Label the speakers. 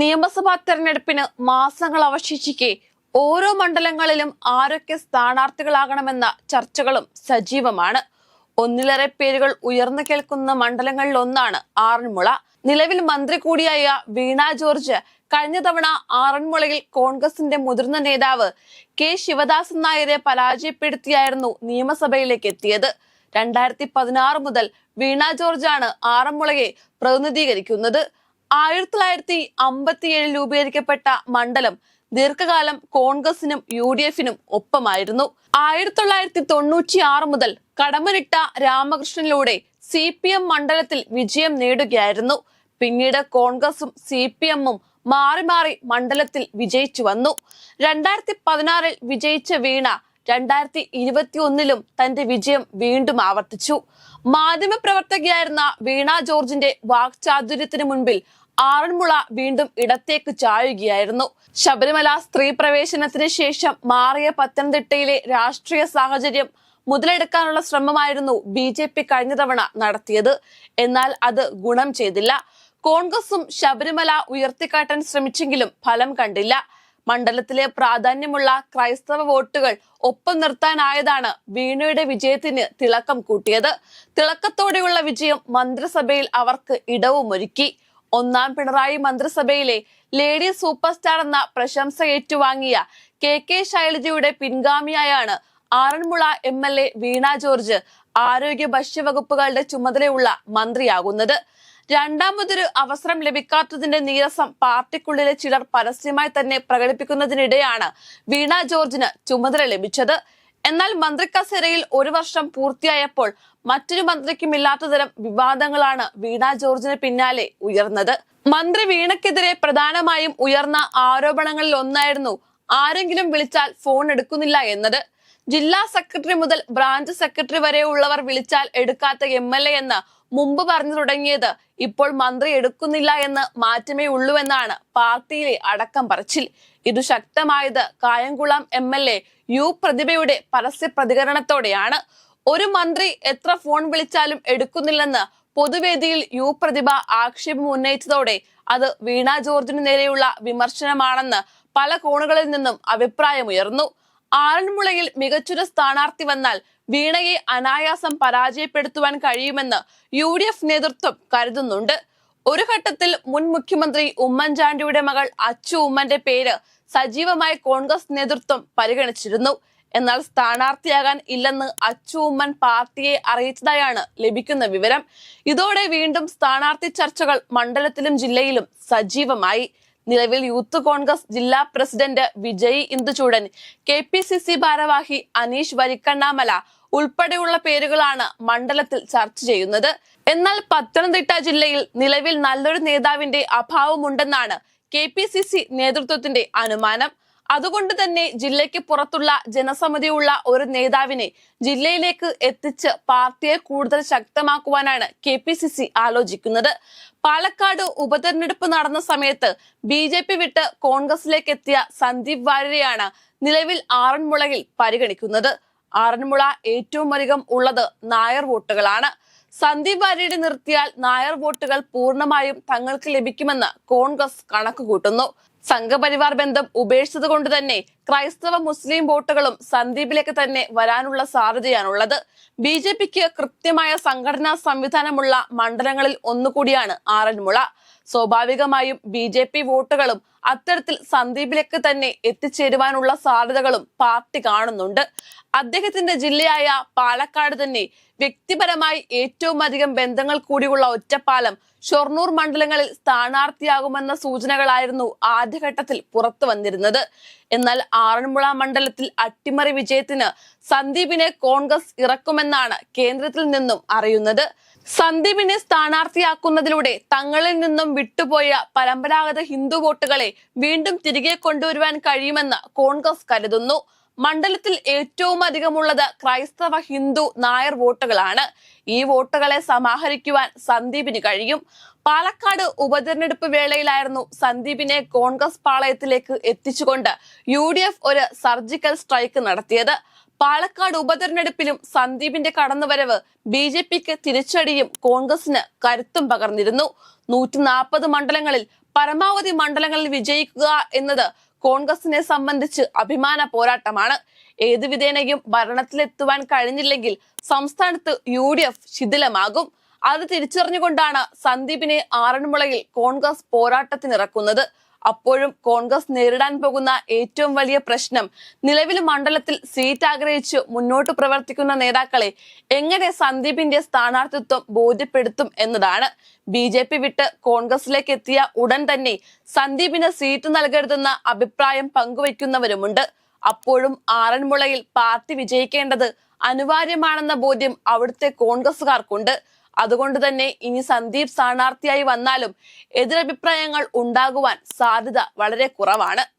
Speaker 1: നിയമസഭാ തെരഞ്ഞെടുപ്പിന് മാസങ്ങൾ അവശേഷിക്കെ ഓരോ മണ്ഡലങ്ങളിലും ആരൊക്കെ സ്ഥാനാർത്ഥികളാകണമെന്ന ചർച്ചകളും സജീവമാണ്. ഒന്നിലേറെ പേരുകൾ ഉയർന്നു കേൾക്കുന്ന മണ്ഡലങ്ങളിൽ ഒന്നാണ് ആറന്മുള. നിലവിൽ മന്ത്രി കൂടിയായ വീണ ജോർജ് കഴിഞ്ഞ തവണ ആറന്മുളയിൽ കോൺഗ്രസിന്റെ മുതിർന്ന നേതാവ് കെ ശിവദാസൻ നായരെ പരാജയപ്പെടുത്തിയായിരുന്നു നിയമസഭയിലേക്ക് എത്തിയത്. രണ്ടായിരത്തി പതിനാറ് മുതൽ വീണ ജോർജാണ് ആറന്മുളയെ പ്രതിനിധീകരിക്കുന്നത്. ആയിരത്തി തൊള്ളായിരത്തി അമ്പത്തിയേഴിൽ രൂപീകരിക്കപ്പെട്ട മണ്ഡലം ദീർഘകാലം കോൺഗ്രസിനും യു ഡി എഫിനും ഒപ്പമായിരുന്നു. ആയിരത്തി തൊള്ളായിരത്തി തൊണ്ണൂറ്റി ആറ് മുതൽ കടമനിട്ട രാമകൃഷ്ണനിലൂടെ സി പി എം മണ്ഡലത്തിൽ വിജയം നേടുകയായിരുന്നു. പിന്നീട് കോൺഗ്രസും സി പി എമ്മും മാറി മാറി മണ്ഡലത്തിൽ വിജയിച്ചു വന്നു. രണ്ടായിരത്തി പതിനാറിൽ വിജയിച്ച വീണ രണ്ടായിരത്തി ഇരുപത്തി ഒന്നിലും തന്റെ വിജയം വീണ്ടും ആവർത്തിച്ചു. മാധ്യമപ്രവർത്തകയായിരുന്ന വീണ ജോർജിന്റെ വാക്ചാതുര്യത്തിന് മുൻപിൽ ആറന്മുള വീണ്ടും ഇടത്തേക്ക് ചായുകയായിരുന്നു. ശബരിമല സ്ത്രീ പ്രവേശനത്തിന് ശേഷം മാറിയ പത്തനംതിട്ടയിലെ രാഷ്ട്രീയ സാഹചര്യം മുതലെടുക്കാനുള്ള ശ്രമമായിരുന്നു ബി ജെ പി കഴിഞ്ഞ തവണ നടത്തിയത്. എന്നാൽ അത് ഗുണം ചെയ്തില്ല. കോൺഗ്രസും ശബരിമല ഉയർത്തിക്കാട്ടാൻ ശ്രമിച്ചെങ്കിലും ഫലം കണ്ടില്ല. മണ്ഡലത്തിലെ പ്രാധാന്യമുള്ള ക്രൈസ്തവ വോട്ടുകൾ ഒപ്പം നിർത്താനായതാണ് വീണയുടെ വിജയത്തിന് തിളക്കം കൂട്ടിയത്. തിളക്കത്തോടെയുള്ള വിജയം മന്ത്രിസഭയിൽ അവർക്ക് ഇടവും ഒരുക്കി. ഒന്നാം പിണറായി മന്ത്രിസഭയിലെ ലേഡി സൂപ്പർ സ്റ്റാർ എന്ന പ്രശംസ ഏറ്റുവാങ്ങിയ കെ കെ ശൈലജയുടെ പിൻഗാമിയായാണ് Aranmula M L A Veena George ആരോഗ്യ ഭക്ഷ്യവകുപ്പുകളുടെ ചുമതലയുള്ള മന്ത്രിയാകുന്നത്. രണ്ടാമതൊരു അവസരം ലഭിക്കാത്തതിന്റെ നീരസം പാർട്ടിക്കുള്ളിലെ ചിലർ പരസ്യമായി തന്നെ പ്രകടിപ്പിക്കുന്നതിനിടെയാണ് വീണ ജോർജിന് ചുമതല ലഭിച്ചത്. എന്നാൽ മന്ത്രി കസേരയിൽ ഒരു വർഷം പൂർത്തിയായപ്പോൾ മറ്റൊരു മന്ത്രിക്കും ഇല്ലാത്ത തരം വിവാദങ്ങളാണ് വീണ ജോർജിന് പിന്നാലെ ഉയർന്നത്. മന്ത്രി വീണക്കെതിരെ പ്രധാനമായും ഉയർന്ന ആരോപണങ്ങളിൽ ഒന്നായിരുന്നു ആരെങ്കിലും വിളിച്ചാൽ ഫോൺ എടുക്കുന്നില്ല എന്നത്. ജില്ലാ സെക്രട്ടറി മുതൽ ബ്രാഞ്ച് സെക്രട്ടറി വരെ ഉള്ളവർ വിളിച്ചാൽ എടുക്കാത്ത എം എൽ എ എന്ന് മുമ്പ് പറഞ്ഞു തുടങ്ങിയത്. ഇപ്പോൾ മന്ത്രി എടുക്കുന്നില്ല എന്ന് മാറ്റമേ ഉള്ളൂ എന്നാണ് പാർട്ടിയിലെ അടക്കം പറച്ചിൽ. ഇത് ശക്തമായത് Kayamkulam M L A U പ്രതിഭയുടെ പരസ്യ പ്രതികരണത്തോടെയാണ്. ഒരു മന്ത്രി എത്ര ഫോൺ വിളിച്ചാലും എടുക്കുന്നില്ലെന്ന് പൊതുവേദിയിൽ യു പ്രതിഭ ആക്ഷേപം ഉന്നയിച്ചതോടെ അത് വീണ ജോർജിന് നേരെയുള്ള വിമർശനമാണെന്ന് പല കോണുകളിൽ നിന്നും അഭിപ്രായമുയർന്നു. ആറന്മുളയിൽ മികച്ചൊരു സ്ഥാനാർത്ഥി വന്നാൽ വീണയെ അനായാസം പരാജയപ്പെടുത്തുവാൻ കഴിയുമെന്ന് യു ഡി എഫ് നേതൃത്വം കരുതുന്നുണ്ട്. ഒരു ഘട്ടത്തിൽ മുൻ മുഖ്യമന്ത്രി ഉമ്മൻചാണ്ടിയുടെ മകൾ അച്ചു ഉമ്മന്റെ പേര് സജീവമായി കോൺഗ്രസ് നേതൃത്വം പരിഗണിച്ചിരുന്നു. എന്നാൽ സ്ഥാനാർത്ഥിയാകാൻ ഇല്ലെന്ന് അച്ചു ഉമ്മൻ പാർട്ടിയെ അറിയിച്ചതായാണ് ലഭിക്കുന്ന വിവരം. ഇതോടെ വീണ്ടും സ്ഥാനാർത്ഥി ചർച്ചകൾ മണ്ഡലത്തിലും ജില്ലയിലും സജീവമായി. നിലവിൽ യൂത്ത് കോൺഗ്രസ് ജില്ലാ president Vijay Induchoodan K P C C ഭാരവാഹി അനീഷ് വരിക്കണ്ണാമല ഉൾപ്പെടെയുള്ള പേരുകളാണ് മണ്ഡലത്തിൽ ചർച്ച ചെയ്യുന്നത്. എന്നാൽ പത്തനംതിട്ട ജില്ലയിൽ നിലവിൽ നല്ലൊരു നേതാവിന്റെ അഭാവമുണ്ടെന്നാണ് കെ പി സി സി നേതൃത്വത്തിന്റെ അനുമാനം. അതുകൊണ്ട് തന്നെ ജില്ലയ്ക്ക് പുറത്തുള്ള ജനസമിതിയുള്ള ഒരു നേതാവിനെ ജില്ലയിലേക്ക് എത്തിച്ച് പാർട്ടിയെ കൂടുതൽ ശക്തമാക്കുവാനാണ് കെ ആലോചിക്കുന്നത്. പാലക്കാട് ഉപതെരഞ്ഞെടുപ്പ് നടന്ന സമയത്ത് ബി വിട്ട് കോൺഗ്രസിലേക്ക് എത്തിയ സന്ദീപ് വാര്യരെയാണ് നിലവിൽ ആറന്മുളയിൽ പരിഗണിക്കുന്നത്. ആറന്മുള ഏറ്റവും അധികം ഉള്ളത് നായർ വോട്ടുകളാണ്. സന്ദീപ് വാര്യരെ നിർത്തിയാൽ നായർ വോട്ടുകൾ പൂർണമായും തങ്ങൾക്ക് ലഭിക്കുമെന്ന് കോൺഗ്രസ് കണക്കുകൂട്ടുന്നു. സംഘപരിവാർ ബന്ധം ഉപേക്ഷിച്ചത് കൊണ്ട് തന്നെ ക്രൈസ്തവ മുസ്ലിം വോട്ടുകളും സന്ദീപിലേക്ക് തന്നെ വരാനുള്ള സാധ്യതയാണുള്ളത്. ബി ജെ പിക്ക് കൃത്യമായ സംഘടനാ സംവിധാനമുള്ള മണ്ഡലങ്ങളിൽ ഒന്നുകൂടിയാണ് ആറന്മുള. സ്വാഭാവികമായും ബി വോട്ടുകളും അത്തരത്തിൽ സന്ദീപിലേക്ക് തന്നെ എത്തിച്ചേരുവാനുള്ള സാധ്യതകളും പാർട്ടി കാണുന്നുണ്ട്. അദ്ദേഹത്തിന്റെ ജില്ലയായ പാലക്കാട് തന്നെ വ്യക്തിപരമായി ഏറ്റവും അധികം ബന്ധങ്ങൾ കൂടിയുള്ള ഒറ്റപ്പാലം ഷൊർണൂർ മണ്ഡലങ്ങളിൽ സ്ഥാനാർത്ഥിയാകുമെന്ന സൂചനകളായിരുന്നു ആദ്യഘട്ടത്തിൽ പുറത്തു വന്നിരുന്നത്. എന്നാൽ ആറന്മുള മണ്ഡലത്തിൽ അട്ടിമറി വിജയത്തിന് സന്ദീപിനെ കോൺഗ്രസ് ഇറക്കുമെന്നാണ് കേന്ദ്രത്തിൽ നിന്നും അറിയുന്നത്. സന്ദീപിനെ സ്ഥാനാർത്ഥിയാക്കുന്നതിലൂടെ തങ്ങളിൽ നിന്നും വിട്ടുപോയ പരമ്പരാഗത ഹിന്ദു വോട്ടുകളെ വീണ്ടും തിരികെ കൊണ്ടുവരുവാൻ കഴിയുമെന്ന് കോൺഗ്രസ് കരുതുന്നു. മണ്ഡലത്തിൽ ഏറ്റവും അധികമുള്ളത് ക്രൈസ്തവ ഹിന്ദു നായർ വോട്ടുകളാണ്. ഈ വോട്ടുകളെ സമാഹരിക്കുവാൻ സന്ദീപിന് കഴിയും. പാലക്കാട് ഉപതെരഞ്ഞെടുപ്പ് വേളയിലായിരുന്നു സന്ദീപിനെ കോൺഗ്രസ് പാളയത്തിലേക്ക് എത്തിച്ചുകൊണ്ട് യു ഒരു സർജിക്കൽ സ്ട്രൈക്ക് നടത്തിയത്. പാലക്കാട് ഉപതെരഞ്ഞെടുപ്പിലും സന്ദീപിന്റെ കടന്നുവരവ് ബി ജെ പിക്ക് തിരിച്ചടിയും കോൺഗ്രസിന് കരുത്തും പകർന്നിരുന്നു. നൂറ്റി നാൽപ്പത് മണ്ഡലങ്ങളിൽ പരമാവധി മണ്ഡലങ്ങളിൽ വിജയിക്കുക എന്നത് കോൺഗ്രസിനെ സംബന്ധിച്ച് അഭിമാന പോരാട്ടമാണ്. ഏത് വിധേനയും ഭരണത്തിലെത്തുവാൻ കഴിഞ്ഞില്ലെങ്കിൽ സംസ്ഥാനത്ത് യു ഡി എഫ് ശിഥിലമാകും. അത് തിരിച്ചറിഞ്ഞുകൊണ്ടാണ് സന്ദീപിനെ ആറന്മുളയിൽ കോൺഗ്രസ് പോരാട്ടത്തിനിറക്കുന്നത്. അപ്പോഴും കോൺഗ്രസ് നേരിടാൻ പോകുന്ന ഏറ്റവും വലിയ പ്രശ്നം നിലവിൽ മണ്ഡലത്തിൽ സീറ്റ് ആഗ്രഹിച്ച് മുന്നോട്ട് പ്രവർത്തിക്കുന്ന നേതാക്കളെ എങ്ങനെ സന്ദീപിന്റെ സ്ഥാനാർത്ഥിത്വം ബോധ്യപ്പെടുത്തും എന്നതാണ്. ബി വിട്ട് കോൺഗ്രസിലേക്ക് എത്തിയ ഉടൻ തന്നെ സന്ദീപിന് സീറ്റ് നൽകരുതെന്ന അഭിപ്രായം പങ്കുവയ്ക്കുന്നവരുമുണ്ട്. അപ്പോഴും ആറന്മുളയിൽ പാർട്ടി വിജയിക്കേണ്ടത് അനിവാര്യമാണെന്ന ബോധ്യം അവിടുത്തെ കോൺഗ്രസുകാർക്കുണ്ട് അതുകൊണ്ട് തന്നെ ഇനി സന്ദീപ് സ്ഥാനാർത്ഥിയായി വന്നാലും എതിരഭിപ്രായങ്ങൾ ഉണ്ടാകുവാൻ സാധ്യത വളരെ കുറവാണ്.